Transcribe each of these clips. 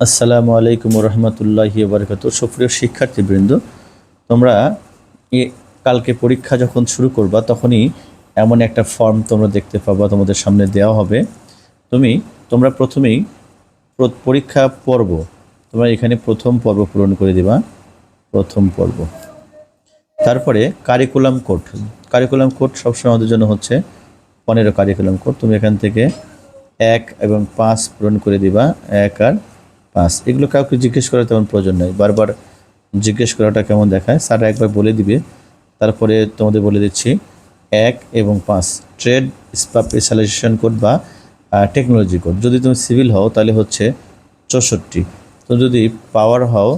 আসসালামু আলাইকুম রহমতুল্লাহি বারকাত সুপ্রিয় শিক্ষার্থীবৃন্দ, তোমরা কালকে পরীক্ষা যখন শুরু করবা, তখনই এমন একটা ফর্ম তোমরা দেখতে পাবা, তোমাদের সামনে দেওয়া হবে। তুমি, তোমরা প্রথমেই পরীক্ষা পর্ব, তোমরা এখানে প্রথম পর্ব পূরণ করে দিবা, প্রথম পর্ব। তারপরে কারিকুলাম কোড কারিকুলাম কোড সবসময় আমাদের জন্য হচ্ছে পনেরো কারিকুলাম কোড তুমি এখান থেকে এক এবং পাঁচ পূরণ করে দিবা, এক আর পাঁচ এগুলো কাউকে জিজ্ঞেস করার তেমন প্রয়োজন নেই। বারবার জিজ্ঞেস করাটা কেমন দেখায়? স্যার একবার বলে দিবে। তারপরে তোমাদের বলে দিচ্ছি, এক এবং পাঁচ। ট্রেড স্পেশালাইজেশন কোড বা টেকনোলজি কোড। যদি তুমি সিভিল হও, তাহলে হচ্ছে চৌষট্টি। তো যদি পাওয়ার হও,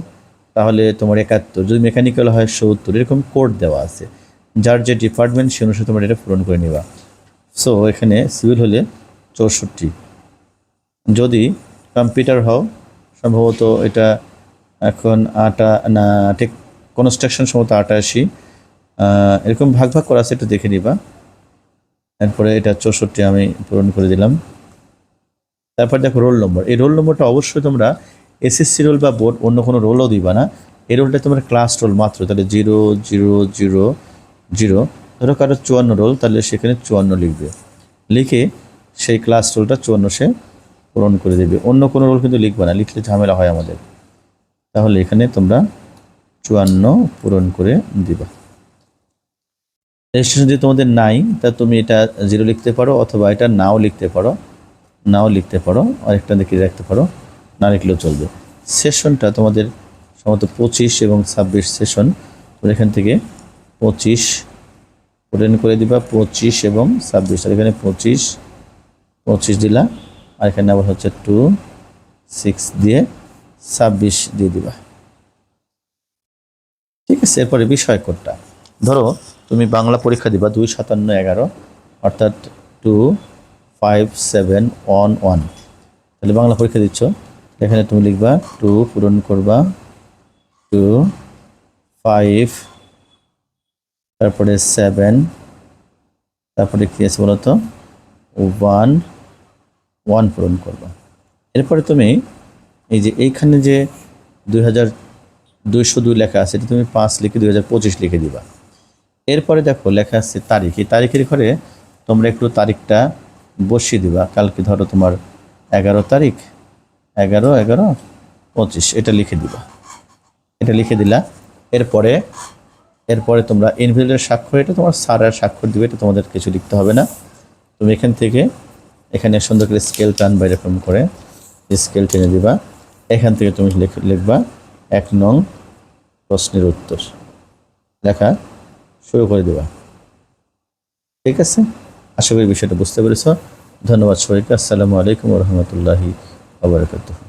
তাহলে তোমার একাত্তর। যদি মেকানিক্যাল হয়, সত্তর। এরকম কোড দেওয়া আছে। যার যে ডিপার্টমেন্ট, সে অনুসারে তোমার এটা পূরণ করে নেবা। সো, এখানে সিভিল হলে চৌষট্টি। যদি কম্পিউটার হও সম্ভবত এটা এখন আটা, না, ঠিক কনস্ট্রাকশন সম্ভবত আটাশি। এরকম ভাগ ভাগ করা আছে একটু দেখে নিবা। এরপরে এটা চৌষট্টি আমি পূরণ করে দিলাম। তারপর দেখো রোল নম্বর এই রোল নম্বরটা অবশ্যই তোমরা এসএসসি রোল বা বোর্ড অন্য কোনো রোলও দিবা না। এই রোলটা তোমরা ক্লাস রোল মাত্র। তাহলে জিরো জিরো জিরো জিরো ধরো কারও চুয়ান্ন রোল তাহলে সেখানে চুয়ান্ন লিখবে। লিখে সেই ক্লাস রোলটা চুয়ান্ন সে পূরণ করে দেবে। অন্য কোনো রোল কিন্তু লিখবে না, লিখলে ঝামেলা হয় আমাদের। তাহলে এখানে তোমরা চুয়ান্ন পূরণ করে দিবা। রেজিস্ট্রেশন যদি তোমাদের নাই, তা তুমি এটা জিরো লিখতে পারো অথবা এটা নাও লিখতে পারো। নাও লিখতে পারো, আরেকটা দেখে রাখতে পারো, না লিখলেও চলবে। সেশনটা তোমাদের সম্ভবত পঁচিশ এবং ছাব্বিশ সেশন তোমরা এখান থেকে পঁচিশ পূরণ করে দিবা, পঁচিশ এবং ছাব্বিশ। আর এখানে পঁচিশ পঁচিশ দিলা। আর এখানে আবার হচ্ছে টু সিক্স দিয়ে ছাব্বিশ দিয়ে দিবা। ঠিক আছে, এরপরে বিষয় কোডটা। ধরো, তুমি বাংলা পরীক্ষা দিবা দুই সাতান্ন এগারো, অর্থাৎ two five seven one one তাহলে বাংলা পরীক্ষা দিচ্ছ। এখানে তুমি লিখবা টু পূরণ করবা টু ফাইভ তারপরে সেভেন তারপরে কী আছে বলতো? ওয়ান ওয়ান পূরণ করবা। এরপরে তুমি এই যে এইখানে যে দুই হাজার দুইশো দুই লেখা আছে, এটা তুমি পাঁচ লিখে দুই হাজার পঁচিশ লিখে দিবা। এরপরে দেখো লেখা আছে তারিখ। এই তারিখের ঘরে তোমরা একটু তারিখটা বসিয়ে দিবা। কালকে ধরো তোমার এগারো তারিখ, এগারো এগারো, পঁচিশ, এটা লিখে দিবা। এটা লিখে দিলা। এরপরে এরপরে তোমরা ইনভিলের স্বাক্ষর, এটা তোমার স্যারের স্বাক্ষর দিবে, এটা তোমাদের কিছু লিখতে হবে না। তুমি এখান থেকে এখানে সুন্দর করে স্কেল টানবা এরকম করে স্কেল টেনে দিবা, এখান থেকে তুমি লিখ- লিখবা এক নং প্রশ্নের উত্তর। লেখা শুরু করে দেবা। ঠিক আছে? আশা করি বিষয়টা বুঝতে পেরেছ। ধন্যবাদ সবাইকে আসসালামু আলাইকুম রহমতুল্লাহি আবরকাত